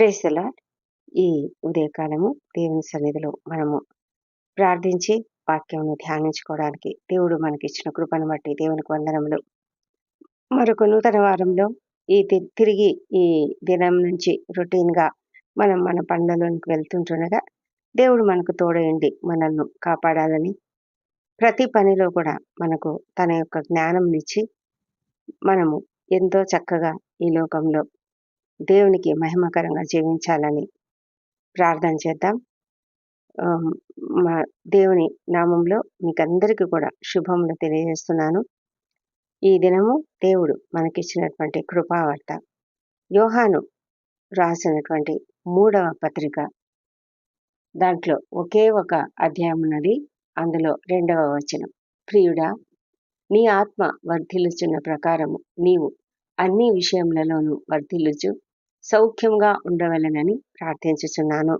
ప్రేసలా ఈ ఉదయకాలము దేవుని సన్నిధిలో మనము ప్రార్థించి వాక్యంను ధ్యానించుకోవడానికి దేవుడు మనకిచ్చిన కృపను బట్టి దేవునికి వందనములు. మరొక నూతన వారంలో ఈ తి- తిరిగి ఈ దినం నుంచి రొటీన్గా మనం మన పనులలోనికి వెళ్తుంటుండగా దేవుడు మనకు తోడయండి మనల్ని కాపాడాలని ప్రతి పనిలో కూడా మనకు తన యొక్క జ్ఞానం ఇచ్చి మనము ఎంతో చక్కగా ఈ లోకంలో దేవునికి మహిమకరంగా జీవించాలని ప్రార్థన చేద్దాం. మా దేవుని నామంలో మీకందరికీ కూడా శుభములు తెలియజేస్తున్నాను. ఈ దినము దేవుడు మనకిచ్చినటువంటి కృపావార్త. యోహాను రాసినటువంటి మూడవ పత్రిక. దాంట్లో ఒకే ఒక అధ్యాయం ఉన్నది అందులో రెండవ వచనం. ప్రియుడా నీ ఆత్మ వర్ధిల్లుచున్న ప్రకారము నీవు అన్ని విషయములలోనూ వర్ధిల్లుచు సౌఖ్యంగా ఉండవలెనని ప్రార్థించుచున్నాను.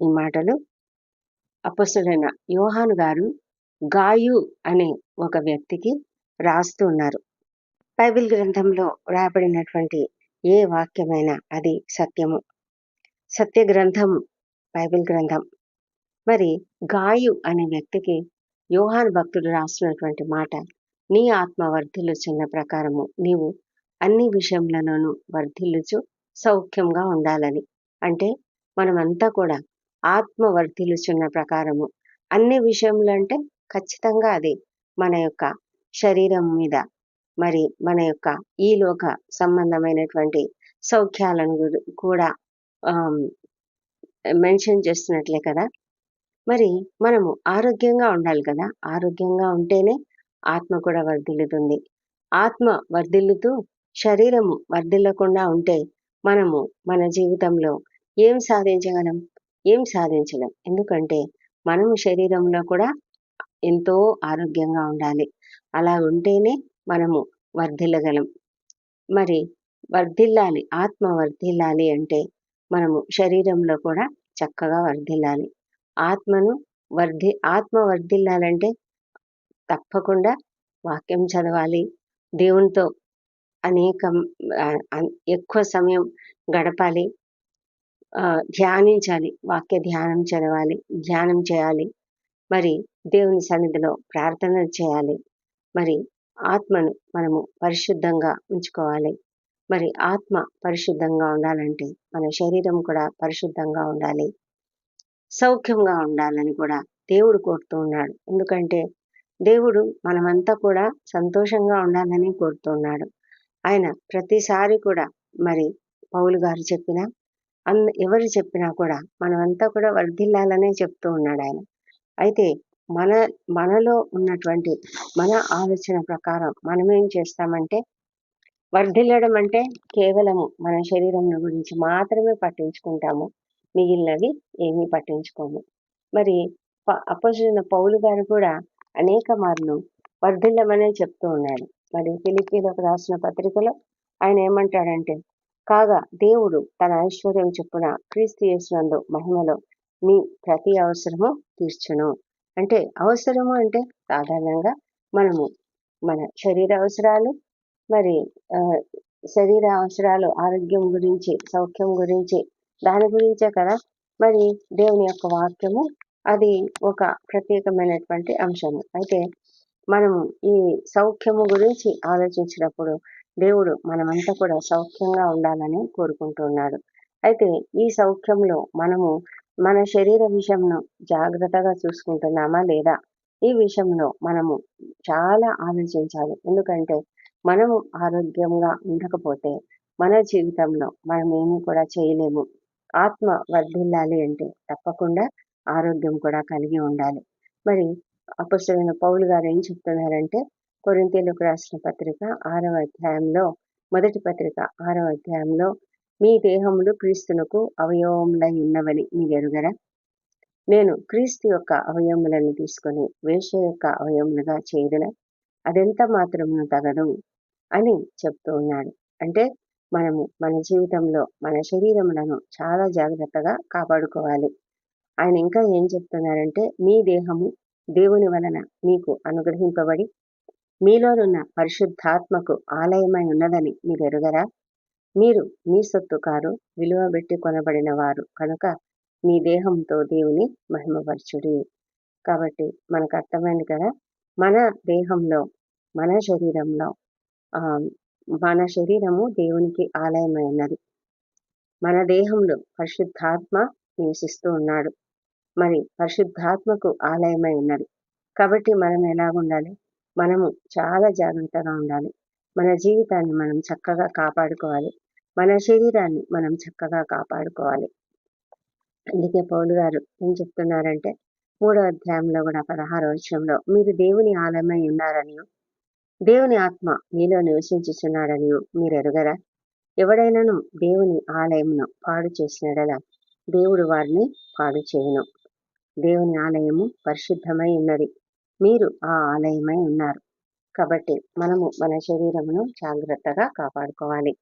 ఈ మాటలు అపసుడైన యోహాను గారు గాయు అనే ఒక వ్యక్తికి రాస్తూ ఉన్నారు. బైబిల్ గ్రంథంలో రాయబడినటువంటి ఏ వాక్యమైనా అది సత్యము. సత్య గ్రంథం బైబిల్ గ్రంథం. మరి గాయు అనే వ్యక్తికి యోహాను భక్తుడు రాస్తున్నటువంటి మాట నీ ఆత్మ వర్ధిల్లుచున్న ప్రకారము నీవు అన్ని విషయంలోనూ వర్ధిల్లుచు సౌఖ్యంగా ఉండాలని. అంటే మనమంతా కూడా ఆత్మ వర్తిలుచున్న ప్రకారము. అన్ని విషయములు అంటే ఖచ్చితంగా అది. మన యొక్క శరీరం మీద మరి మన యొక్క ఈ లోక సంబంధమైనటువంటి సౌఖ్యాలను కూడా మెన్షన్ చేస్తున్నట్లే కదా. మరి మనము ఆరోగ్యంగా ఉండాలి కదా. ఆరోగ్యంగా ఉంటేనే ఆత్మ కూడా వర్ధిల్లుతుంది. ఆత్మ వర్ధిల్లుతూ శరీరము వర్ధిల్లకుండా ఉంటే మనము మన జీవితంలో ఏం సాధించగలం? ఏం సాధించలేం? ఎందుకంటే మనము శరీరంలో కూడా ఎంతో ఆరోగ్యంగా ఉండాలి. అలా ఉంటేనే మనము వర్ధిల్లగలం. మరి వర్ధిల్లాలి ఆత్మ వర్ధిల్లాలి అంటే మనము శరీరంలో కూడా చక్కగా వర్ధిల్లాలి. ఆత్మను వర్ధి ఆత్మ వర్ధిల్లాలంటే తప్పకుండా వాక్యం చదవాలి. దేవునితో అనేక ఎక్కువ సమయం గడపాలి. ధ్యానించాలి. వాక్య ధ్యానం చదవాలి ధ్యానం చేయాలి. మరి దేవుని సన్నిధిలో ప్రార్థనలు చేయాలి. మరి ఆత్మను మనము పరిశుద్ధంగా ఉంచుకోవాలి. మరి ఆత్మ పరిశుద్ధంగా ఉండాలంటే మన శరీరం కూడా పరిశుద్ధంగా ఉండాలి. సౌఖ్యంగా ఉండాలని కూడా దేవుడు కోరుతూ ఉన్నాడు. ఎందుకంటే దేవుడు మనమంతా కూడా సంతోషంగా ఉండాలని కోరుతున్నాడు ఆయన ప్రతిసారి కూడా మరి పౌలు గారు చెప్పినా అన్ ఎవరు చెప్పినా కూడా మనమంతా కూడా వర్ధిల్లాలనే చెప్తూ ఉన్నాడు ఆయన. అయితే మన మనలో ఉన్నటువంటి మన ఆలోచన ప్రకారం మనం ఏం చేస్తామంటే వర్ధిల్లడం అంటే కేవలము మన శరీరం గురించి మాత్రమే పట్టించుకుంటాము మిగిలినవి ఏమీ పట్టించుకోము. మరి అపోజిన పౌలు గారు కూడా అనేక మార్లు వర్ధిల్లమనే చెప్తూ ఉన్నాడు. మరి ఫిలిపీలకు రాసిన పత్రికలో ఆయన ఏమంటాడంటే కాగా దేవుడు తన ఐశ్వర్యం చొప్పున క్రీస్తు యేసునందు మహిమలో మీ ప్రతి అవసరము తీర్చును. అంటే అవసరము అంటే సాధారణంగా మనము మన శరీర అవసరాలు మరి శరీర అవసరాలు ఆరోగ్యం గురించి సౌఖ్యం గురించి దాని గురించే కదా? మరి దేవుని యొక్క వాక్యము అది ఒక ప్రత్యేకమైనటువంటి అంశము. అయితే మనము ఈ సౌఖ్యము గురించి ఆలోచించినప్పుడు దేవుడు మనమంతా కూడా సౌఖ్యంగా ఉండాలని కోరుకుంటున్నాడు. అయితే ఈ సౌఖ్యంలో మనము మన శరీర విషయంను జాగ్రత్తగా చూసుకుంటున్నామా లేదా? ఈ విషయంలో మనము చాలా ఆలోచించాలి. ఎందుకంటే మనము ఆరోగ్యంగా ఉండకపోతే మన జీవితంలో మనం ఏమీ కూడా చేయలేము. ఆత్మ వర్ధిల్లాలి అంటే తప్పకుండా ఆరోగ్యం కూడా కలిగి ఉండాలి. మరి అపస్తులైన పౌలు గారు ఏం చెప్తున్నారంటే కొరింతీలకు రాసిన పత్రిక ఆరవ అధ్యాయంలో మొదటి పత్రిక ఆరవ అధ్యాయంలో మీ దేహములు క్రీస్తునకు అవయవములై ఉన్నవని మీరు ఎరుగరా? నేను క్రీస్తు యొక్క అవయవములను తీసుకొని వేష యొక్క అవయవములుగా చేయదన? అదెంత మాత్రమును తగదు అని చెప్తూ ఉన్నాడు. అంటే మనము మన జీవితంలో మన శరీరములను చాలా జాగ్రత్తగా కాపాడుకోవాలి. ఆయన ఇంకా ఏం చెప్తున్నారంటే మీ దేహము దేవుని వలన మీకు అనుగ్రహింపబడి మీలోనున్న పరిశుద్ధాత్మకు ఆలయమై ఉన్నదని మీరు ఎరుగరా? మీరు మీ సొత్తు కారు విలువ పెట్టి కొనబడిన వారు కనుక మీ దేహంతో దేవుని మహిమపరచుడి. కాబట్టి మనకు అర్థమైంది కదా మన దేహంలో మన శరీరంలో ఆ మన శరీరము దేవునికి ఆలయమై ఉన్నది. మన దేహంలో పరిశుద్ధాత్మ నివసిస్తూ ఉన్నాడు. మరి పరిశుద్ధాత్మకు ఆలయమై ఉన్నది. కాబట్టి మనం ఎలాగుండాలి? మనము చాలా జాగ్రత్తగా ఉండాలి. మన జీవితాన్ని మనం చక్కగా కాపాడుకోవాలి. మన శరీరాన్ని మనం చక్కగా కాపాడుకోవాలి. అందుకే పౌలు గారు ఏం చెప్తున్నారంటే మూడో అధ్యాయంలో కూడా పదహారో విషయంలో మీరు దేవుని ఆలయమై ఉన్నారని దేవుని ఆత్మ మీలో నివసించుచున్నాడని మీరు ఎరగరా? ఎవడైనాను దేవుని ఆలయమును పాడు చేసినడలా దేవుడు వారిని పాడు చేయను. దేవుని ఆలయము పరిశుద్ధమై ఉన్నది. మీరు ఆ ఆలయమై ఉన్నారు. కాబట్టి మనము మన శరీరమును జాగ్రత్తగా కాపాడుకోవాలి.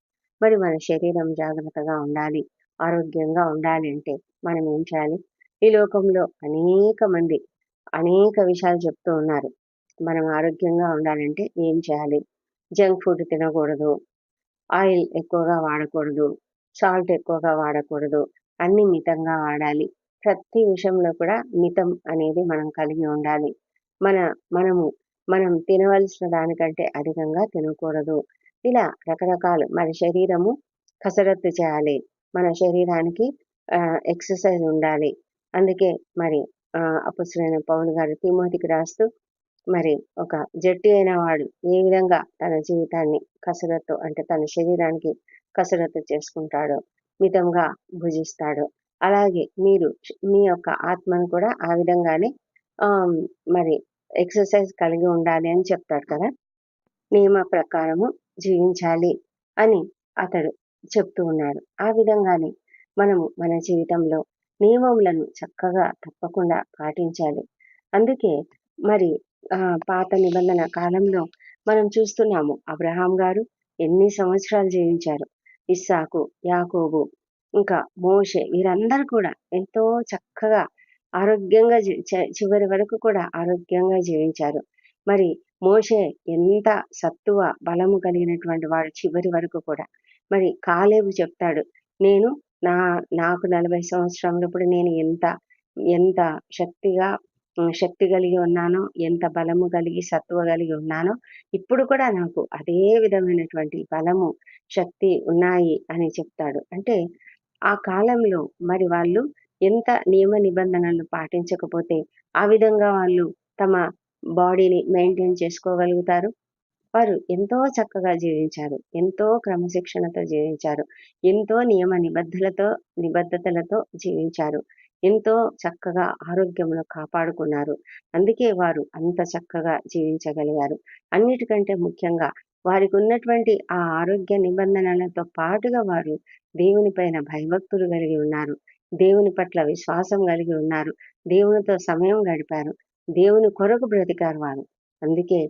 మరి మన శరీరం జాగ్రత్తగా ఉండాలి ఆరోగ్యంగా ఉండాలి అంటే మనం ఏం చేయాలి? ఈ లోకంలో అనేక మంది అనేక విషయాలు చెప్తూ ఉన్నారు. మనం ఆరోగ్యంగా ఉండాలంటే ఏం చేయాలి? జంక్ ఫుడ్ తినకూడదు ఆయిల్ ఎక్కువగా వాడకూడదు సాల్ట్ ఎక్కువగా వాడకూడదు అన్ని మితంగా వాడాలి. ప్రతి విషయంలో కూడా మితం అనేది మనం కలిగి ఉండాలి. మన మనము మనం తినవలసిన దానికంటే అధికంగా తినకూడదు. ఇలా రకరకాలు మన శరీరము కసరత్తు చేయాలి. మన శరీరానికి ఎక్సర్సైజ్ ఉండాలి. అందుకే మరి అపుసరైన పౌన్ గారు తిమోతికి రాస్తూ మరి ఒక జట్టి అయిన వాడు ఏ విధంగా తన జీవితాన్ని కసరత్తు అంటే తన శరీరానికి కసరత్తు చేసుకుంటాడో మితంగా భుజిస్తాడో అలాగే మీరు మీ యొక్క ఆత్మను కూడా ఆ విధంగానే మరి ఎక్సర్సైజ్ కలిగి ఉండాలి అని చెప్తాడు కదా. నియమ ప్రకారము జీవించాలి అని అతడు చెప్తూ ఉన్నాడు. ఆ విధంగానే మనము మన జీవితంలో నియమములను చక్కగా తప్పకుండా పాటించాలి. అందుకే మరి ఆ పాత నిబంధన కాలంలో మనం చూస్తున్నాము అబ్రహాం గారు ఎన్ని సంవత్సరాలు జీవించారు? ఇస్సాకు యాకోబు ఇంకా మోషే వీరందరూ కూడా ఎంతో చక్కగా ఆరోగ్యంగా చివరి వరకు కూడా ఆరోగ్యంగా జీవించారు. మరి మోషే ఎంత సత్తువ బలము కలిగినటువంటి వాడు చివరి వరకు కూడా. మరి కాలేబు చెప్తాడు నేను నా నాకు నలభై సంవత్సరములప్పుడు నేను ఎంత ఎంత శక్తిగా శక్తి కలిగి ఉన్నానో ఎంత బలము కలిగి సత్వ కలిగి ఉన్నానో ఇప్పుడు కూడా నాకు అదే విధమైనటువంటి బలము శక్తి ఉన్నాయి అని చెప్తాడు. అంటే ఆ కాలంలో మరి వాళ్ళు ఎంత నియమ నిబంధనలు పాటించకపోతే ఆ విధంగా వాళ్ళు తమ బాడీని మెయింటైన్ చేసుకోగలుగుతారు. వారు ఎంతో చక్కగా జీవించారు. ఎంతో క్రమశిక్షణతో జీవించారు. ఎంతో నియమ నిబద్ధలతో నిబద్ధతలతో జీవించారు. ఎంతో చక్కగా ఆరోగ్యమును కాపాడుకున్నారు. అందుకే వారు అంత చక్కగా జీవించగలిగారు. అన్నిటికంటే ముఖ్యంగా వారికి ఉన్నటువంటి ఆ ఆరోగ్య నిబంధనలతో పాటుగా వారు దేవుని పైన భయభక్తులు కలిగి ఉన్నారు. దేవుని పట్ల విశ్వాసం కలిగి ఉన్నారు. దేవునితో సమయం గడిపారు. దేవుని కొరకు బ్రతికారు వారు. అందుకే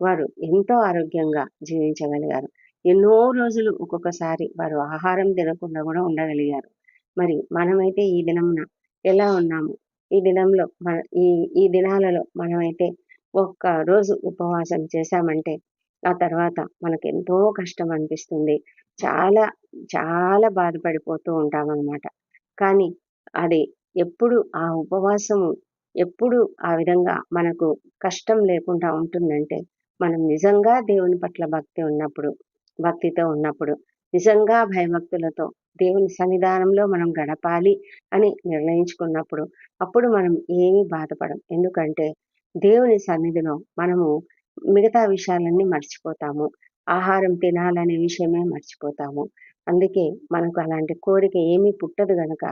వారు ఎంతో ఆరోగ్యంగా జీవించగలిగారు. ఎన్నో రోజులు ఒక్కొక్కసారి వారు ఆహారం తినకుండా కూడా ఉండగలిగారు. మరి మనమైతే ఈ దినమున ఎలా ఉన్నాము? ఈ దినంలో మన ఈ ఈ దినాలలో మనమైతే ఒక్క రోజు ఉపవాసం చేశామంటే ఆ తర్వాత మనకు ఎంతో కష్టం అనిపిస్తుంది చాలా చాలా బాధపడిపోతూ ఉంటాం అనమాట కానీ అది ఎప్పుడు ఆ ఉపవాసము ఎప్పుడు ఆ విధంగా మనకు కష్టం లేకుండా ఉంటుందంటే మనం నిజంగా దేవుని పట్ల భక్తి ఉన్నప్పుడు భక్తితో ఉన్నప్పుడు నిజంగా భయభక్తులతో దేవుని సన్నిధానంలో మనం గడపాలి అని నిర్ణయించుకున్నప్పుడు అప్పుడు మనం ఏమీ బాధపడం. ఎందుకంటే దేవుని సన్నిధిలో మనము మిగతా విషయాలన్నీ మర్చిపోతాము. ఆహారం తినాలనే విషయమే మర్చిపోతాము. అందుకే మనకు అలాంటి కోరిక ఏమీ పుట్టదు గనక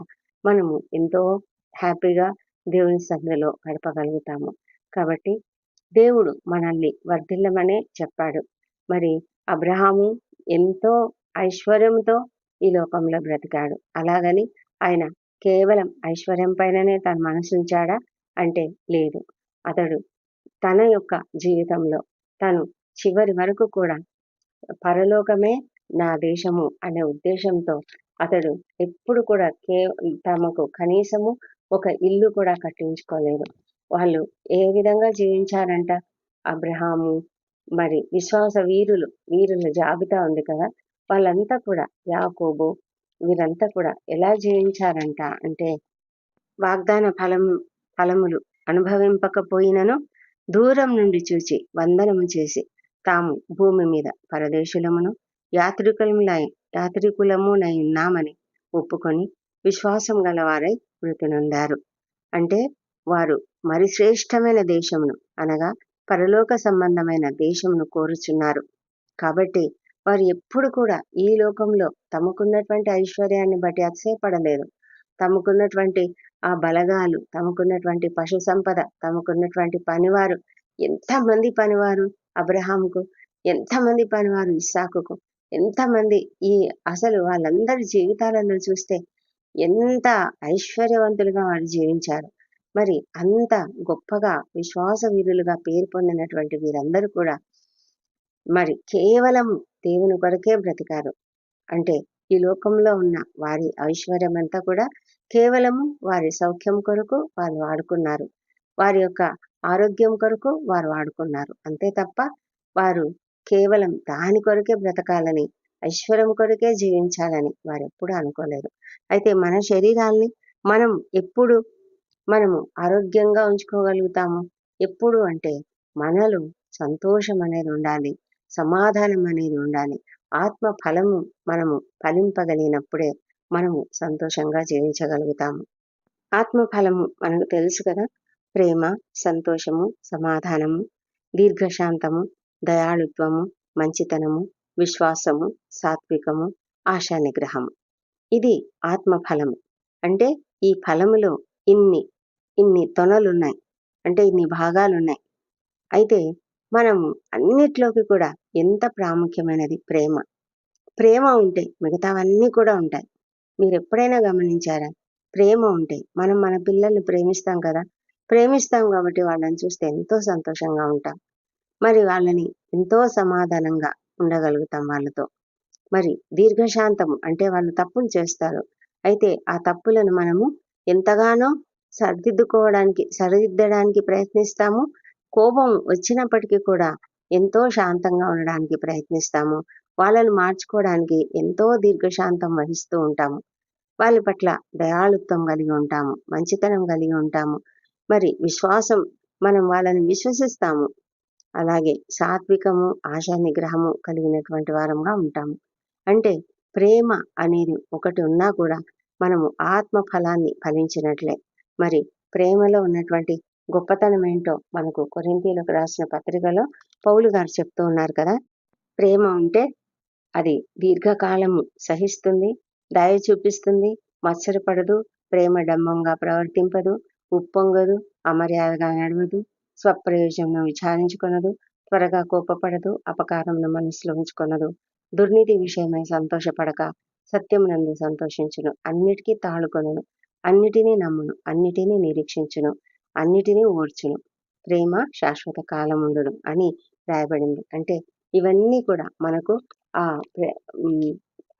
మనము ఎంతో హ్యాపీగా దేవుని సంధిలో గడపగలుగుతాము. కాబట్టి దేవుడు మనల్ని వర్ధిల్లమనే చెప్పాడు. మరి అబ్రహాము ఎంతో ఐశ్వర్యంతో ఈ లోకంలో బ్రతికాడు. అలాగని ఆయన కేవలం ఐశ్వర్యం పైననే తన మనసుంచాడా అంటే లేదు. అతడు తన యొక్క జీవితంలో. తను చివరి వరకు కూడా పరలోకమే నా దేశము అనే ఉద్దేశంతో అతడు ఎప్పుడు కూడా కే తమకు కనీసము ఒక ఇల్లు కూడా కట్టించుకోలేదు. వాళ్ళు ఏ విధంగా జీవించారంట? అబ్రహాము మరి విశ్వాస వీరులు వీరుల జాబితా ఉంది కదా? వాళ్ళంతా కూడా యాకోబు వీరంతా కూడా ఎలా జీవించారంట అంటే వాగ్దాన ఫలం ఫలములు అనుభవింపకపోయినను దూరం నుండి చూచి వందనము చేసి తాము భూమి మీద పరదేశులమును యాత్రికులములై యాత్రికులమునై ఉన్నామని ఒప్పుకొని విశ్వాసం గలవారై మృతినొందారు అంటే వారు మరి శ్రేష్టమైన దేశమును అనగా పరలోక సంబంధమైన దేశమును కోరుచున్నారు. కాబట్టి వారు ఎప్పుడు కూడా ఈ లోకంలో తమకున్నటువంటి ఐశ్వర్యాన్ని బట్టి అతిశయపడలేదు. తమకున్నటువంటి ఆ బలగాలు తమకున్నటువంటి పశు సంపద తమకున్నటువంటి పనివారు. ఎంతమంది పనివారు అబ్రహాంకు ఎంతమంది పనివారు ఇస్సాకుకు? ఎంతమంది ఈ అసలు వాళ్ళందరి జీవితాలలో చూస్తే ఎంత ఐశ్వర్యవంతులుగా వారు జీవించారు. మరి అంత గొప్పగా విశ్వాస వీరులుగా పేరు పొందినటువంటి వీరందరూ కూడా మరి కేవలం దేవుని కొరకే బ్రతికారు. అంటే ఈ లోకంలో ఉన్న వారి ఐశ్వర్యమంతా కూడా కేవలము వారి సౌఖ్యం కొరకు వారు వాడుకున్నారు. వారి యొక్క ఆరోగ్యం కొరకు వారు వాడుకున్నారు. అంతే తప్ప వారు కేవలం దాని కొరకే బ్రతకాలని ఐశ్వర్యం కొరకే జీవించాలని వారు ఎప్పుడు అనుకోలేదు. అయితే మన శరీరాల్ని మనం ఎప్పుడు మనము ఆరోగ్యంగా ఉంచుకోగలుగుతాము? ఎప్పుడు అంటే మనలో సంతోషం అనేది ఉండాలి సమాధానం అనేది ఉండాలి. ఆత్మ ఫలము మనము ఫలింపగలిగినప్పుడే మనము సంతోషంగా జీవించగలుగుతాము. ఆత్మఫలము మనకు తెలుసు కదా. ప్రేమ సంతోషము సమాధానము దీర్ఘశాంతము దయాళుత్వము మంచితనము విశ్వాసము సాత్వికము ఆశా నిగ్రహము ఇది ఆత్మఫలము. అంటే ఈ ఫలములో ఇన్ని ఇన్ని తొనలున్నాయి. అంటే ఇన్ని భాగాలున్నాయి. అయితే మనము అన్నిట్లోకి కూడా ఎంత ప్రాముఖ్యమైనది ప్రేమ. ప్రేమ ఉంటే మిగతావన్నీ కూడా ఉంటాయి. మీరు ఎప్పుడైనా గమనించారా? ప్రేమ ఉంటే మనం మన పిల్లల్ని ప్రేమిస్తాం కదా? ప్రేమిస్తాం కాబట్టి వాళ్ళని చూస్తే ఎంతో సంతోషంగా ఉంటాం. మరి వాళ్ళని ఎంతో సమాధానంగా ఉండగలుగుతాం వాళ్ళతో. మరి దీర్ఘశాంతము అంటే వాళ్ళు తప్పులు చేస్తారు. అయితే ఆ తప్పులను మనము ఎంతగానో సరిదిద్దుకోవడానికి సరిదిద్దడానికి ప్రయత్నిస్తాము. కోపం వచ్చినప్పటికీ కూడా ఎంతో శాంతంగా ఉండడానికి ప్రయత్నిస్తాము. వాళ్ళని మార్చుకోవడానికి ఎంతో దీర్ఘశాంతం వహిస్తూ ఉంటాము. వాళ్ళ పట్ల దయాళుత్వం కలిగి ఉంటాము మంచితనం కలిగి ఉంటాము. మరి విశ్వాసం మనం వాళ్ళని విశ్వసిస్తాము. అలాగే సాత్వికము ఆశా నిగ్రహము కలిగినటువంటి వారంగా ఉంటాము. అంటే ప్రేమ అనేది ఒకటి ఉన్నా కూడా మనము ఆత్మ ఫలాన్ని ఫలించినట్లే. మరి ప్రేమలో ఉన్నటువంటి గొప్పతనం ఏంటో మనకు కొరింతీలకు రాసిన పత్రికలో పౌలు గారు చెప్తూ ఉన్నారు కదా. ప్రేమ ఉంటే అది దీర్ఘకాలము సహిస్తుంది దయ చూపిస్తుంది మత్సరపడదు ప్రేమ డంబంగా ప్రవర్తింపదు ఉప్పొంగదు అమర్యాదగా నడవదు స్వప్రయోజనం విచారించుకొనదు త్వరగా కోపపడదు అపకారంను మనసులో ఉంచుకొనదు. దుర్నీతి విషయమై సంతోషపడక సత్యమునందు సంతోషించును అన్నిటికీ తాళుకొనను అన్నిటినీ నమ్మును అన్నిటినీ నిరీక్షించును అన్నిటినీ ఓర్చును. ప్రేమ శాశ్వత కాలముండును అని రాయబడింది. అంటే ఇవన్నీ కూడా మనకు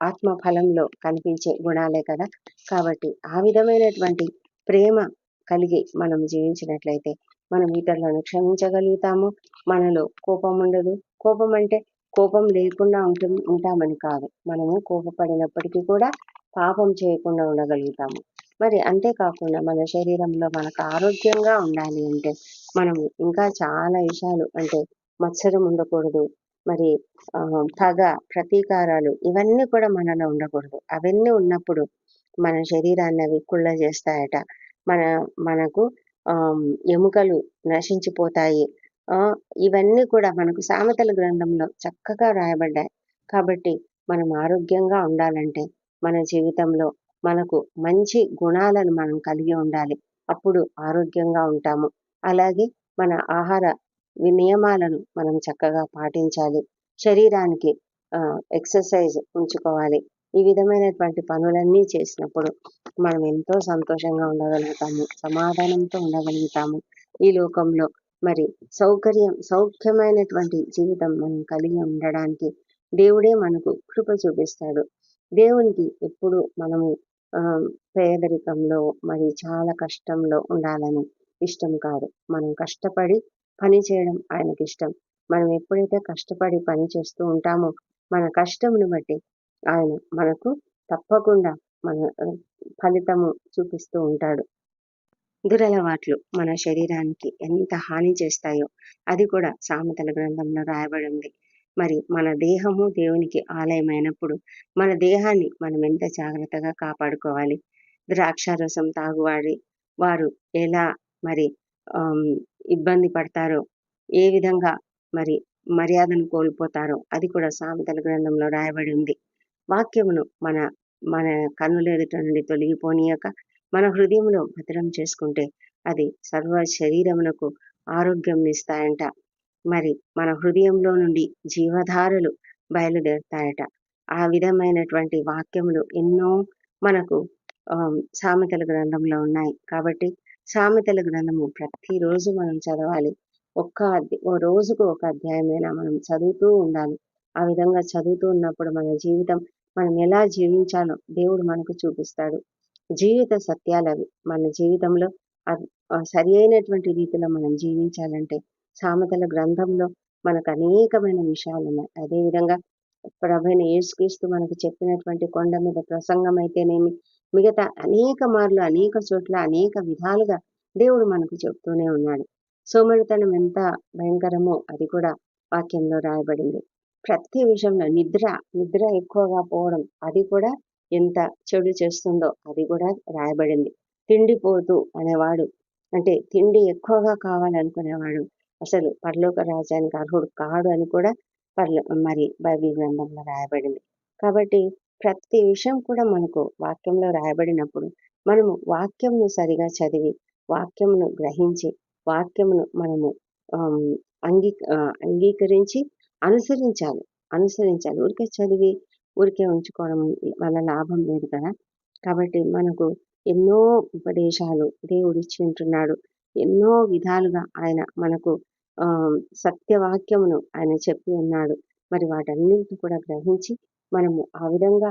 ఆత్మ ఫలంలో కనిపించే గుణాలే కదా. కాబట్టి ఆ విధమైనటువంటి ప్రేమ కలిగి మనం జీవించినట్లయితే మనం ఇతరులను క్షమించగలుగుతాము. మనలో కోపం ఉండదు. కోపం అంటే కోపం లేకుండా ఉంటు ఉంటామని కాదు. మనము కోపపడినప్పటికీ కూడా పాపం చేయకుండా ఉండగలుగుతాము. మరి అంతేకాకుండా మన శరీరంలో మనకు ఆరోగ్యంగా ఉండాలి అంటే మనము ఇంకా చాలా విషయాలు అంటే మత్సరం ఉండకూడదు. మరి పగ ప్రతీకారాలు ఇవన్నీ కూడా మనలో ఉండకూడదు. అవన్నీ ఉన్నప్పుడు మన శరీరాన్ని అవి కుళ్ళ చేస్తాయట. మన మనకు ఎముకలు నశించిపోతాయి. ఇవన్నీ కూడా మనకు సామెతల గ్రంథంలో చక్కగా రాయబడ్డాయి. కాబట్టి మనం ఆరోగ్యంగా ఉండాలంటే మన జీవితంలో మనకు మంచి గుణాలను మనం కలిగి ఉండాలి. అప్పుడు ఆరోగ్యంగా ఉంటాము. అలాగే మన ఆహార నియమాలను మనం చక్కగా పాటించాలి. శరీరానికి ఎక్సర్సైజ్ ఉంచుకోవాలి. ఈ విధమైనటువంటి పనులన్నీ చేసినప్పుడు మనం ఎంతో సంతోషంగా ఉండగలుగుతాము సమాధానంతో ఉండగలుగుతాము. ఈ లోకంలో మరి సౌకర్యం సౌఖ్యమైనటువంటి జీవితం మనం కలిగి ఉండడానికి దేవుడే మనకు కృప చూపిస్తాడు. దేవునికి ఎప్పుడు మనము పేదరికంలో మరి చాలా కష్టంలో ఉండాలని ఇష్టం కాదు. మనం కష్టపడి పని చేయడం ఆయనకి ఇష్టం మనం ఎప్పుడైతే కష్టపడి పని చేస్తూ ఉంటామో మన కష్టమును బట్టి ఆయన మనకు తప్పకుండా మన ఫలితము చూపిస్తూ ఉంటాడు. దురలవాట్లు మన శరీరానికి ఎంత హాని చేస్తాయో అది కూడా సామెతల గ్రంథంలో రాయబడి ఉంది మరి మన దేహము దేవునికి ఆలయమైనప్పుడు మన దేహాన్ని మనం ఎంత జాగ్రత్తగా కాపాడుకోవాలి? ద్రాక్షారసం తాగువాడి వారు ఎలా మరి ఇబ్బంది పడతారో. ఏ విధంగా మరి మర్యాదను కోల్పోతారో అది కూడా సామెతల గ్రంథంలో రాయబడి ఉంది. వాక్యమును మన మన కన్నుల ఎదుట నుండి తొలగిపోనీయక మన హృదయంలో భద్రం చేసుకుంటే అది సర్వ శరీరమునకు ఆరోగ్యం ఇస్తాయంట మరి మన హృదయంలో నుండి జీవధారలు బయలుదేరుతాయట. ఆ విధమైనటువంటి వాక్యములు ఎన్నో మనకు సామెతల గ్రంథంలో ఉన్నాయి. కాబట్టి సామెతల గ్రంథము. ప్రతిరోజు మనం చదవాలి. ఒక్క ఓ రోజుకు ఒక అధ్యాయమైనా మనం చదువుతూ ఉండాలి. ఆ విధంగా చదువుతూ ఉన్నప్పుడు మన జీవితం మనం ఎలా జీవించాలో దేవుడు మనకు చూపిస్తాడు. జీవిత సత్యాలు అవి. మన జీవితంలో సరి అయినటువంటి రీతిలో మనం జీవించాలంటే సామెతల గ్రంథంలో మనకు అనేకమైన విషయాలు ఉన్నాయి. అదేవిధంగా ప్రభైన యేసుక్రీస్తు మనకు చెప్పినటువంటి కొండ మీద ప్రసంగం అయితేనేమి మిగతా అనేక మార్లు అనేక చోట్ల అనేక విధాలుగా దేవుడు మనకు చెప్తూనే ఉన్నాడు. సోమరితనం ఎంత భయంకరమో అది కూడా వాక్యంలో రాయబడింది. ప్రతి విషయంలో నిద్ర నిద్ర ఎక్కువగా పోవడం అది కూడా ఎంత చెడు చేస్తుందో అది కూడా రాయబడింది. తిండిపోతూ అనేవాడు అంటే తిండి ఎక్కువగా కావాలనుకునేవాడు అసలు పరలోక రాజ్యానికి అర్హుడు కాడు అని కూడా పర్లో మరి బైబిల్ గ్రంథంలో రాయబడింది. కాబట్టి ప్రతి విషయం కూడా మనకు వాక్యంలో రాయబడినప్పుడు మనము వాక్యంను సరిగా చదివి వాక్యమును గ్రహించి వాక్యమును మనము అంగీ అంగీకరించి అనుసరించాలి. అనుసరించాలి. ఊరికే చదివి ఊరికే ఉంచుకోవడం వల్ల లాభం లేదు కదా. కాబట్టి మనకు ఎన్నో ఉపదేశాలు దేవుడు ఇచ్చి ఉంటున్నాడు. ఎన్నో విధాలుగా ఆయన మనకు సత్యవాక్యమును ఆయన చెప్పి ఉన్నాడు. మరి వాటన్నింటి కూడా గ్రహించి మనము ఆ విధంగా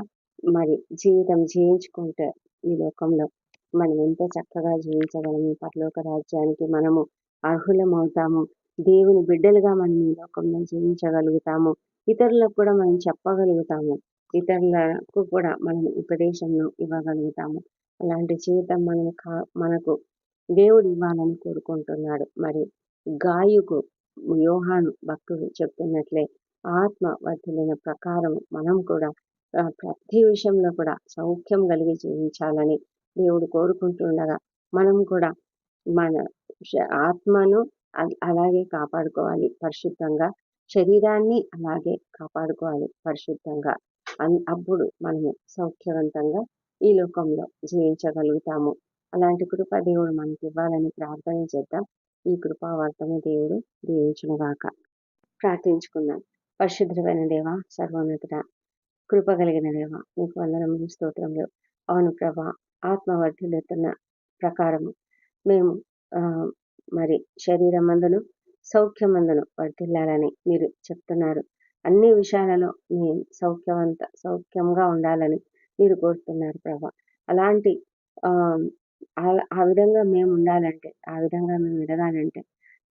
మరి జీవితం జీవించుకుంటే ఈ లోకంలో మనం ఎంతో చక్కగా జీవించగలము. పరలోక రాజ్యానికి మనము అర్హులమవుతాము. దేవుని బిడ్డలుగా మనం ఈ లోకంలో జీవించగలుగుతాము. ఇతరులకు కూడా మనం చెప్పగలుగుతాము. ఇతరులకు కూడా మనం ఉపదేశంను ఇవ్వగలుగుతాము. అలాంటి జీవితం మనం కా మనకు దేవుడు ఇవ్వాలని కోరుకుంటున్నాడు. మరి గాయకు యోహాను భక్తుడు చెప్తున్నట్లే ఆత్మ వర్ధులైన ప్రకారం మనం కూడా ప్రతి విషయంలో కూడా సౌఖ్యం కలిగి జీవించాలని దేవుడు కోరుకుంటుండగా మనం కూడా మన ఆత్మను అలాగే కాపాడుకోవాలి పరిశుద్ధంగా శరీరాన్ని అలాగే కాపాడుకోవాలి పరిశుద్ధంగా. అప్పుడు మనము సౌఖ్యవంతంగా ఈ లోకంలో జీవించగలుగుతాము. అలాంటి కృప దేవుడు మనకి ఇవ్వాలని ప్రార్థన చేద్దాం. ఈ కృపావర్తన దేవుడు దీవించునుగాక. ప్రార్థించుకుందాం. పరిశుద్ధమైన దేవ సర్వోన్నత కృప కలిగిన దేవ నీకు వందనములు స్తోత్రములు. అవును ప్రభ ఆత్మవర్ధులెత్తున్న ప్రకారము మేము మరి శరీరమందును సౌఖ్యమందును వర్ధిల్లాలని మీరు చెప్తున్నారు. అన్ని విషయాలలో మీ సౌఖ్యవంత సౌఖ్యంగా ఉండాలని మీరు కోరుతున్నారు ప్రభా. అలాంటి ఆ విధంగా మేము ఉండాలంటే ఆ విధంగా మేము ఎదగాలంటే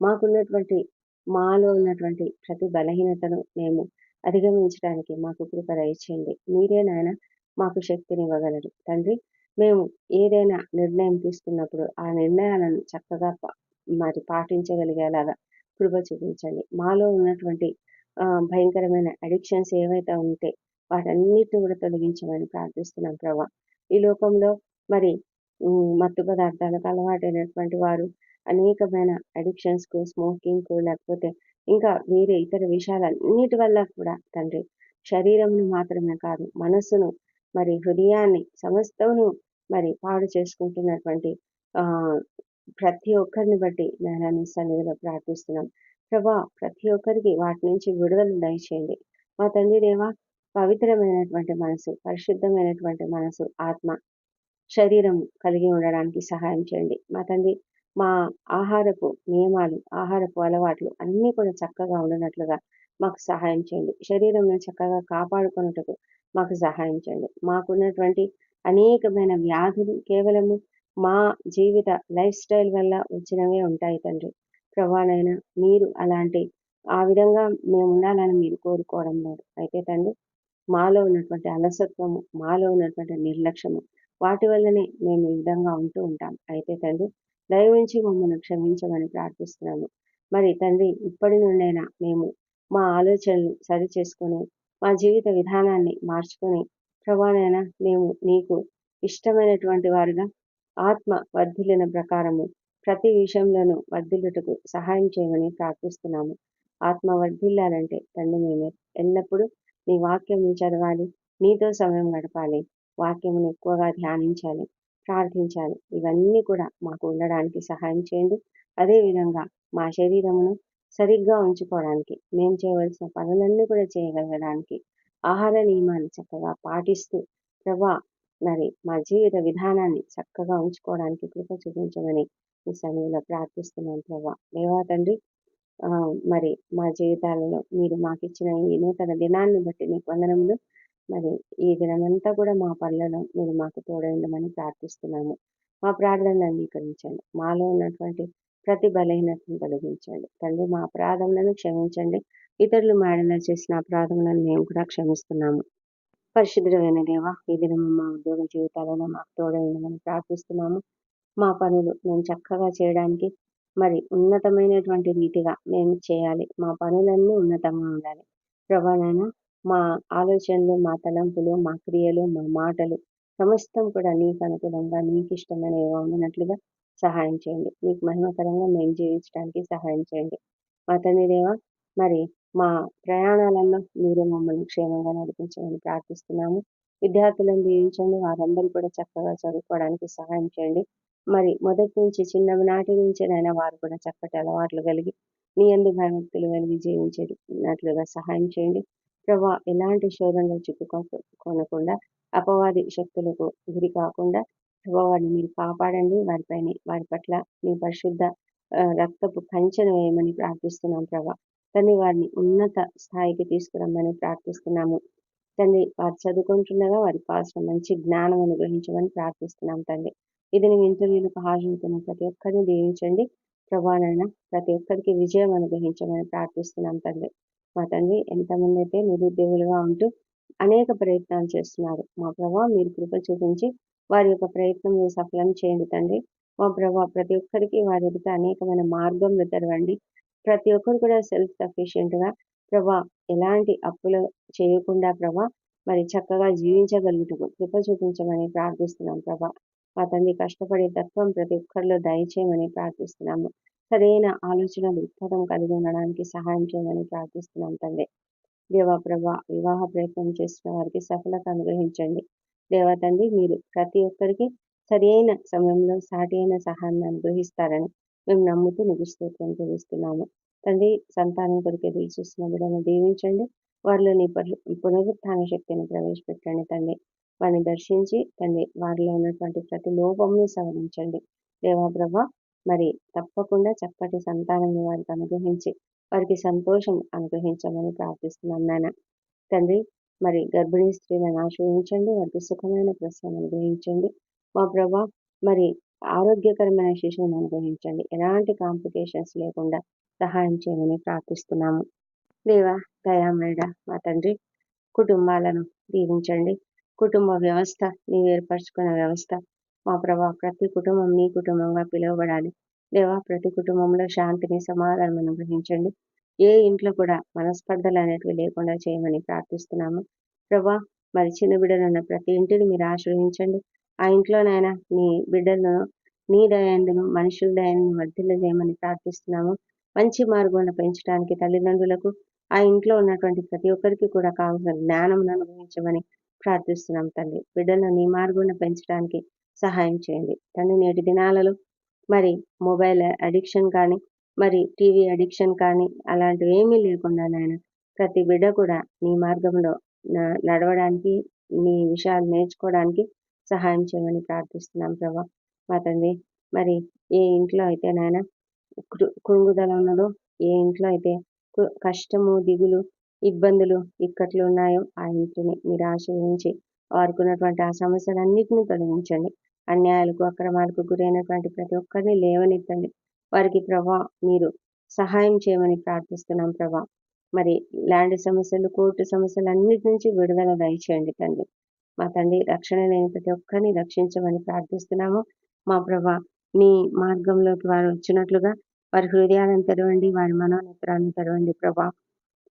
మాకున్నటువంటి మాలో ఉన్నటువంటి ప్రతి బలహీనతను మేము అధిగమించడానికి మాకు కృప దయచేయండి. మీరే నాయన మాకు శక్తినివ్వగలరు తండ్రి మేము ఏదైనా నిర్ణయం తీసుకున్నప్పుడు ఆ నిర్ణయాలను చక్కగా మరి పాటించగలిగేలాగా కృప చూపించండి. మాలో ఉన్నటువంటి భయంకరమైన అడిక్షన్స్ ఏవైతే ఉంటే వాటన్నిటిని కూడా తొలగించమని ప్రార్థిస్తున్నాం ప్రభా. ఈ లోకంలో మరి మత్తు పదార్థాలకు అలవాటైనటువంటి వారు అనేకమైన అడిక్షన్స్కు, స్మోకింగ్‌కు లేకపోతే ఇంకా వేరే ఇతర విషయాలన్నిటి వల్ల కూడా తండ్రి శరీరంను మాత్రమే కాదు మనస్సును మరి హృదయాన్ని సమస్తమును మరి పాడు చేసుకుంటున్నటువంటి ఆ ప్రతి ఒక్కరిని బట్టి నేను సన్నిధిలో ప్రార్థిస్తున్నాం. ప్రభా ప్రతి ఒక్కరికి వాటి నుంచి విడుదల దయచేయండి. మా తండ్రి దేవా పవిత్రమైనటువంటి మనసు పరిశుద్ధమైనటువంటి మనసు ఆత్మ శరీరం కలిగి ఉండడానికి సహాయం చేయండి. మా తండ్రి మా ఆహారపు నియమాలు ఆహారపు అలవాట్లు అన్నీ కూడా చక్కగా ఉండనట్లుగా మాకు సహాయం చేయండి. శరీరంను చక్కగా కాపాడుకున్నట్టుకు మాకు సహాయం చేయండి. మాకున్నటువంటి అనేకమైన వ్యాధులు కేవలము మా జీవిత లైఫ్ స్టైల్ వల్ల వచ్చినవే ఉంటాయి తండ్రి. ప్రభానైనా మీరు అలాంటి ఆ విధంగా మేము ఉండాలని మీరు కోరుకోవడం లేదు. అయితే తండ్రి మాలో ఉన్నటువంటి అలసత్వము మాలో ఉన్నటువంటి నిర్లక్ష్యము వాటి వల్లనే మేము ఈ విధంగా ఉంటూ ఉంటాం. అయితే తండ్రి దయవుంచి మమ్మల్ని క్షమించమని ప్రార్థిస్తున్నాము. మరి తండ్రి ఇప్పటి నుండైనా మేము మా ఆలోచనలు సరి చేసుకొని మా జీవిత విధానాన్ని మార్చుకొని ప్రభానైనా మేము నీకు ఇష్టమైనటువంటి వారుగా ఆత్మ వర్ధిలిన ప్రకారము ప్రతి విషయంలోనూ వర్ధిల్లుటకు సహాయం చేయమని ప్రార్థిస్తున్నాము. ఆత్మ వర్ధిల్లాలంటే తండ్రి మేము ఎల్లప్పుడూ నీ వాక్యం చదవాలి నీతో సమయం గడపాలి వాక్యమును ఎక్కువగా ధ్యానించాలి. ప్రార్థించాలి. ఇవన్నీ కూడా మాకు ఉండడానికి సహాయం చేయండి. అదేవిధంగా మా శరీరమును సరిగ్గా ఉంచుకోవడానికి మేము చేయవలసిన పనులన్నీ కూడా చేయగలగడానికి ఆహార నియమాన్ని చక్కగా పాటిస్తూ ప్రభా మరి మా జీవిత విధానాన్ని చక్కగా ఉంచుకోవడానికి కృప చూపించమని ఈ సమయంలో ప్రార్థిస్తున్నాం ప్రభా. దేవా తండ్రి మరి మా జీవితాలలో మీరు మాకు ఇచ్చిన ఈ నూతన దినాన్ని బట్టి నీకు వందనములు మరి ఈ దినమంతా కూడా మా పనులలో మీరు మాకు తోడైందమని ప్రార్థిస్తున్నాము. మా ప్రార్థనలు అంగీకరించండి. మాలో ఉన్నటువంటి ప్రతి బలహీనతను తొలగించండి. తండ్రి మా అపరాధములను క్షమించండి. ఇతరులు మేడలో చేసిన అపరాధములను మేము కూడా క్షమిస్తున్నాము. పరిశుద్ధమైన దేవ ఈ దినం మా ఉద్యోగ జీవితాలలో మాకు తోడైందని ప్రార్థిస్తున్నాము. మా పనులు మేము చక్కగా చేయడానికి మరి ఉన్నతమైనటువంటి రీతిగా మేము చేయాలి. మా పనులన్నీ ఉన్నతంగా ఉండాలి. ప్రభానైనా మా ఆలోచనలు మా తలంపులు మా క్రియలు మా మాటలు సమస్తం కూడా నీకు అనుకూలంగా నీకు ఇష్టమైనవిగా ఉన్నట్లుగా సహాయం చేయండి. నీకు మహిమకరంగా మేము జీవించడానికి సహాయం చేయండి. మా తండ్రి దేవ మరి మా ప్రయాణాలలో మీరు మమ్మల్ని క్షేమంగా నడిపించమని ప్రార్థిస్తున్నాము. విద్యార్థులను దీవించండి. వారందరూ కూడా చక్కగా చదువుకోవడానికి సహాయం చేయండి. మరి మొదటి నుంచి చిన్న నాటి నుంచి వారు కూడా చక్కటి అలవాట్లు కలిగి మీ అందు భయభక్తులు కలిగి జీవించేటట్లుగా సహాయం చేయండి. ప్రభా ఎలాంటి శోధనలు చిక్కుకోనకుండా అపవాది శక్తులకు గురి కాకుండా ప్రభా వారిని మీరు కాపాడండి. వారిపైన వారి పట్ల మీ పరిశుద్ధ రక్తపు కంచెను వేయమని ప్రార్థిస్తున్నాం ప్రభా. తండ్రి వారిని ఉన్నత స్థాయికి తీసుకురమ్మని ప్రార్థిస్తున్నాము. తండ్రి వారు చదువుకుంటుండగా వారికి కావాల్సిన మంచి జ్ఞానం అనుగ్రహించమని ప్రార్థిస్తున్నాం తండ్రి. ఇది నేను ఇంటర్వ్యూలకు హాజరవుతున్న ప్రతి ఒక్కరిని దీవించండి. ప్రభానైనా ప్రతి ఒక్కరికి విజయం అనుగ్రహించమని ప్రార్థిస్తున్నాం తండ్రి. మా తండ్రి ఎంతమంది అయితే నిరుద్యోగులుగా ఉంటూ అనేక ప్రయత్నాలు చేస్తున్నారు. మా ప్రభా మీరు కృప చూపించి వారి యొక్క ప్రయత్నం సఫలం చేయండి తండ్రి. మా ప్రభా ప్రతి ఒక్కరికి వారి ఎదుట అనేకమైన మార్గంలో తెరవండి ప్రతి ఒక్కరు కూడా సెల్ఫ్ సఫిషియెంట్గా ప్రభా ఎలాంటి అప్పులు చేయకుండా ప్రభా మరి చక్కగా జీవించగలుగుటకు కృప చూపించమని ప్రార్థిస్తున్నాం ప్రభా. మా తండ్రి కష్టపడే తత్వం ప్రతి ఒక్కరిలో దయచేయమని ప్రార్థిస్తున్నాము. సరైన ఆలోచన దృక్పథం కలిగి ఉండడానికి సహాయం చేయమని ప్రార్థిస్తున్నాం తండ్రి. దేవా ప్రభా వివాహ ప్రయత్నం చేసిన వారికి సఫలత అనుగ్రహించండి. దేవా తండ్రి మీరు ప్రతి ఒక్కరికి సరి అయిన సమయంలో సాటి అయిన సహాయాన్ని అనుగ్రహిస్తారని మేము నమ్ముతూ నిగుస్తూత్వం తెలుస్తున్నాము తండ్రి సంతానం కొరికే చూస్తున్న బిడ్డను దీవించండి. వారిలో నీ పునరుత్థాన శక్తిని ప్రవేశపెట్టండి తండ్రి. వారిని దర్శించి తండ్రి వారిలో ఉన్నటువంటి ప్రతి లోపమును సవరించండి. దేవాప్రభ మరి తప్పకుండా చక్కటి సంతానాన్ని వారికి అనుగ్రహించి వారికి సంతోషం అనుగ్రహించమని ప్రార్థిస్తున్నాం నాయన. తండ్రి మరి గర్భిణీ స్త్రీలను ఆశ్రయించండి వారికి సుఖమైన ప్రశ్న అనుగ్రహించండి. మా ప్రభా మరి ఆరోగ్యకరమైన శిశువును అనుగ్రహించండి. ఎలాంటి కాంప్లికేషన్స్ లేకుండా సహాయం చేయమని ప్రార్థిస్తున్నాము. దేవా దయామేడ మా తండ్రి కుటుంబాలను దీవించండి. కుటుంబ వ్యవస్థ నీవు ఏర్పరచుకున్న వ్యవస్థ మా ప్రభా ప్రతి కుటుంబం నీ కుటుంబంగా పిలువబడాలి. దేవా ప్రతి కుటుంబంలో శాంతిని సమాధానం అనుగ్రహించండి ఏ ఇంట్లో కూడా మనస్పర్ధలు అనేటివి లేకుండా చేయమని ప్రార్థిస్తున్నాము. ప్రభా మరి చిన్న బిడ్డలున్న ప్రతి ఇంటిని మీరు ఆశ్రయించండి. ఆ ఇంట్లోనైనా నీ బిడ్డలను నీ దయందును మనుషుల దయాన్ని మధ్యలో చేయమని ప్రార్థిస్తున్నాము. మంచి మార్గంలో పెంచడానికి తల్లిదండ్రులకు ఆ ఇంట్లో ఉన్నటువంటి ప్రతి ఒక్కరికి కూడా కావాల్సిన జ్ఞానం అనుభవించమని ప్రార్థిస్తున్నాం తల్లి. బిడ్డలను నీ మార్గంలో పెంచడానికి సహాయం చేయండి. తండ్రి నేటి దినాలలో మరి మొబైల్ అడిక్షన్ కానీ మరి టీవీ అడిక్షన్ కానీ అలాంటివి ఏమీ లేకుండా నాయన ప్రతి బిడ్డ కూడా నీ మార్గంలో నడవడానికి నీ విషయాలు నేర్చుకోవడానికి సహాయం చేయమని ప్రార్థిస్తున్నాం ప్రభా. మా తండ్రి మరి ఏ ఇంట్లో అయితే నాయన కృంగుదల ఉన్నదో ఏ ఇంట్లో అయితే కష్టము దిగులు ఇబ్బందులు ఇక్కట్లు ఉన్నాయో ఆ ఇంటిని మీరు ఆశ్రయించి వారికి ఉన్నటువంటి ఆ సమస్యలన్నింటినీ తొలగించండి. అన్యాయాలకు అక్రమాలకు గురైనటువంటి ప్రతి ఒక్కరిని లేవనెత్తండి. వారికి ప్రభా మీరు సహాయం చేయమని ప్రార్థిస్తున్నాం ప్రభా. మరి ల్యాండ్ సమస్యలు కోర్టు సమస్యలు అన్నిటి నుంచి విడుదల దయచేయండి తండ్రి. మా తండ్రి రక్షణ లేని ప్రతి ఒక్కరిని రక్షించమని ప్రార్థిస్తున్నాము. మా ప్రభా నీ మార్గంలోకి వారు వచ్చినట్లుగా వారి హృదయాలను తెరవండి వారి మనోనేత్రాలను తెరవండి ప్రభా.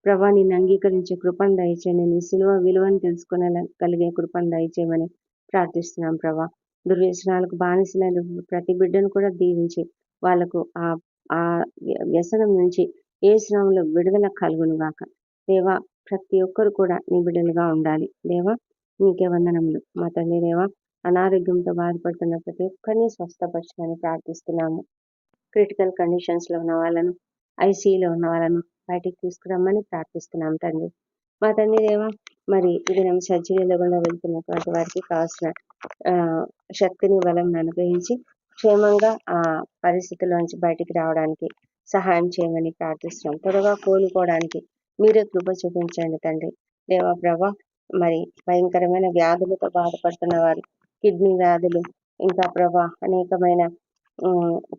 ప్రభా నిన్ను అంగీకరించే కృపను దయచేయండి. నీ సిలువ విలువను తెలుసుకునే కలిగే కృపను దయచేయమని ప్రార్థిస్తున్నాం ప్రభా. దుర్వ్యసనాలకు బానిసలైన ప్రతి బిడ్డను కూడా దీవించి వాళ్ళకు ఆ ఆ వ్యసనం నుంచి ఏ శ్రమంలో విడుదల కలుగును గాక దేవా ప్రతి ఒక్కరు కూడా నీ బిడ్డలుగా ఉండాలి. దేవా నీకే వందనములు. మా తండ్రి దేవా అనారోగ్యంతో బాధపడుతున్న ప్రతి ఒక్కరిని స్వస్థపరచమని ప్రార్థిస్తున్నాము. క్రిటికల్ కండిషన్స్లో ఉన్న వాళ్ళను ఐసీలో ఉన్న వాళ్ళను బయటికి తీసుకురమ్మని ప్రార్థిస్తున్నాం తండ్రి. మా తండ్రి దేవా మరి ఇది నేను సర్జరీలో కూడా వెళ్తున్నటువంటి వారికి కావాల్సిన శక్తిని బలం అనుగ్రహించి క్షేమంగా ఆ పరిస్థితుల్లోంచి బయటికి రావడానికి సహాయం చేయమని ప్రార్థిస్తున్నాం. త్వరగా కోలుకోవడానికి మీరే కృప చూపించండి తండ్రి. దేవా ప్రభా మరి భయంకరమైన వ్యాధులతో బాధపడుతున్న వారు కిడ్నీ వ్యాధులు ఇంకా ప్రభా అనేకమైన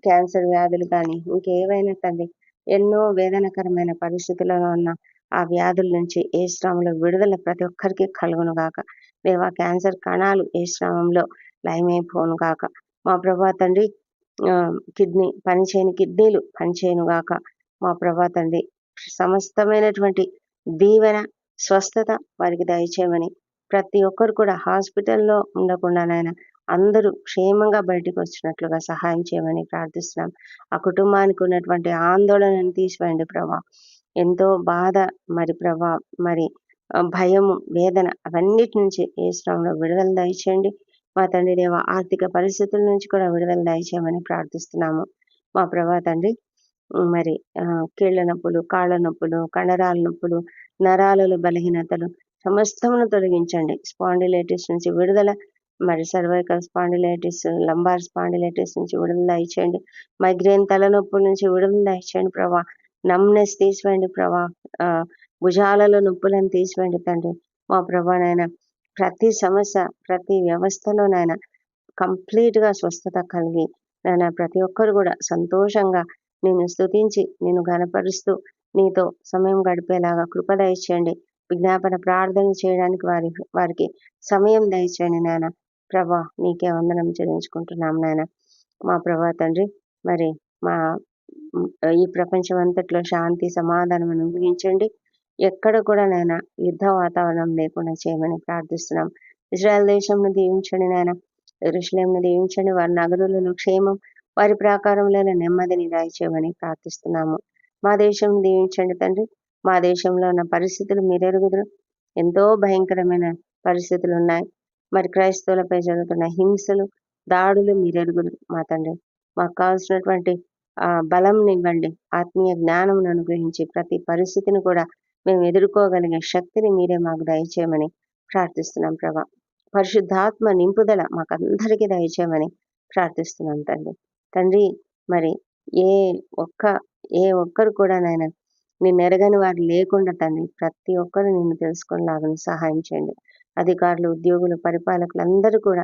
క్యాన్సర్ వ్యాధులు కానీ ఇంకేవైనా తండ్రి ఎన్నో వేదనకరమైన పరిస్థితులలో ఉన్న ఆ వ్యాధుల నుంచి ఏ శ్రమంలో విడుదల ప్రతి ఒక్కరికి కలుగును గాక. దేవా క్యాన్సర్ కణాలు ఏ శ్రమంలో లయమైపోను గాక. మా ప్రభా తండ్రి కిడ్నీ పనిచేయని కిడ్నీలు పనిచేయను గాక. మా ప్రభా తండ్రి సమస్తమైనటువంటి దీవెన స్వస్థత వారికి దయచేయమని ప్రతి ఒక్కరు కూడా హాస్పిటల్లో ఉండకుండా నాయన అందరూ క్షేమంగా బయటకు వచ్చినట్లుగా సహాయం చేయమని ప్రార్థిస్తున్నాం. ఆ కుటుంబానికి ఉన్నటువంటి ఆందోళనను తీసివేయండి ప్రభా. ఎంతో బాధ మరి ప్రభా మరి భయము వేదన అవన్నిటి నుంచి ఏ శ్రమంలో విడుదల దయచేయండి. మా తండ్రి దేవ ఆర్థిక పరిస్థితుల నుంచి కూడా విడుదల దయచేయమని ప్రార్థిస్తున్నాము. మా ప్రభా తండ్రి మరి కీళ్ళ నొప్పులు కాళ్ళ నొప్పులు కండరాల నొప్పులు నరాలలో బలహీనతలు సమస్తమును తొలగించండి. స్పాండిలైటిస్ నుంచి విడుదల మరి సర్వైకల్ స్పాండిలైటిస్ లంబార్ స్పాండిలైటిస్ నుంచి విడుదల దయచేయండి. మైగ్రేన్ తలనొప్పుల నుంచి విడుదల దయచేయండి ప్రభా. నమ్నెస్ తీసివేయండి ప్రభా. భుజాలలో నొప్పులను తీసివేయండి తండ్రి. మా ప్రభానైనా ప్రతి సమస్య ప్రతి వ్యవస్థలోనైనా కంప్లీట్గా స్వస్థత కలిగి నాయన ప్రతి ఒక్కరు కూడా సంతోషంగా నేను స్థుతించి నేను గనపరుస్తూ నీతో సమయం గడిపేలాగా కృప దయచేయండి. విజ్ఞాపన ప్రార్థన చేయడానికి వారి వారికి సమయం దయచేయండి నాయన. ప్రభా నీకే వందనం చెల్లించుకుంటున్నాం నాయన. మా ప్రభా తండ్రి మరి మా ఈ ప్రపంచం అంతట్లో శాంతి సమాధానం అనుభవించండి. ఎక్కడ కూడా నాయన యుద్ధ వాతావరణం లేకుండా చేయమని ప్రార్థిస్తున్నాం. ఇజ్రాయల్ దేశంను దీవించండి నాయన. ఋషులేంను దీవించండి. వారి నగరులలో క్షేమం వారి ప్రాకారంలో నెమ్మదిని దాయిచేయమని ప్రార్థిస్తున్నాము. మా దేశం దీవించండి తండ్రి. మా దేశంలో ఉన్న పరిస్థితులు మీరెరుగుదురు. ఎంతో భయంకరమైన పరిస్థితులు ఉన్నాయి. మరి క్రైస్తవులపై జరుగుతున్న హింసలు దాడులు మీరెరుగురు మా తండ్రి. మాకు కావాల్సినటువంటి ఆ ఇవ్వండి ఆత్మీయ జ్ఞానం అనుగ్రహించి ప్రతి పరిస్థితిని కూడా మేము ఎదుర్కోగలిగే శక్తిని మీరే మాకు దయచేయమని ప్రార్థిస్తున్నాం ప్రభా. పరిశుద్ధాత్మ నింపుదల మాకందరికీ దయచేయమని ప్రార్థిస్తున్నాం తండ్రి. తండ్రి మరి ఏ ఒక్క ఏ ఒక్కరు కూడా నాయన నేను ఎరగని వారు లేకుండా తండ్రి ప్రతి ఒక్కరు నిన్ను తెలుసుకునేలాగా సహాయం చేయండి. అధికారులు ఉద్యోగులు పరిపాలకులు అందరూ కూడా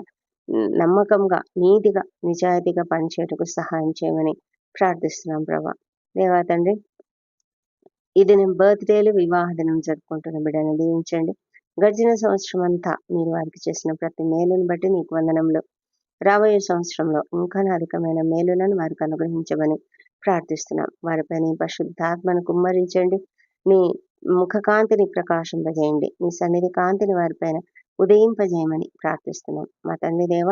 నమ్మకంగా నీతిగా నిజాయితీగా పనిచేయటకు సహాయం చేయమని ప్రార్థిస్తున్నాం ప్రభా. దేవా తండ్రి ఇది నేను బర్త్డేలు వివాహ దినం జరుపుకుంటున్న బిడ్డను దీవించండి. గడిచిన సంవత్సరం అంతా మీరు వారికి చేసిన ప్రతి మేలును బట్టి నీకు వందనంలో రాబోయే సంవత్సరంలో ఇంకా అధికమైన మేలులను వారికి అనుగ్రహించమని ప్రార్థిస్తున్నాం. వారిపై నీ పరిశుద్ధాత్మను కుమ్మరించండి. నీ ముఖ కాంతిని ప్రకాశింపజేయండి. నీ సన్నిధి కాంతిని వారిపైన ఉదయింపజేయమని ప్రార్థిస్తున్నాం. మా తండ్రి దేవ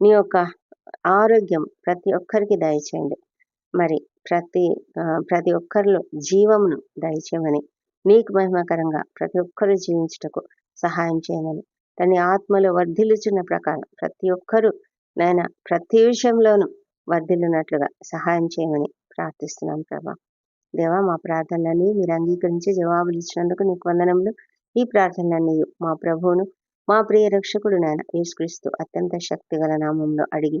నీ యొక్క ఆరోగ్యం ప్రతి ఒక్కరికి దయచేయండి. మరి ప్రతి ప్రతి ఒక్కరిలో జీవమును దయచేయమని నీకు మహిమకరంగా ప్రతి ఒక్కరు జీవించుటకు సహాయం చేయమని తన ఆత్మలో వర్ధిల్లుచున్న ప్రకారం ప్రతి ఒక్కరూ నాయన ప్రతి విషయంలోనూ వర్ధిల్లునట్లుగా సహాయం చేయమని ప్రార్థిస్తున్నాం ప్రభా. దేవా మా ప్రార్థనలన్నీ మీరు అంగీకరించి జవాబులు ఇచ్చినందుకు నీకు వందనములు. ఈ ప్రార్థనలన్నీ మా ప్రభువును మా ప్రియ రక్షకుడు నాయన యేసుక్రీస్తు అత్యంత శక్తిగల నామంలో అడిగి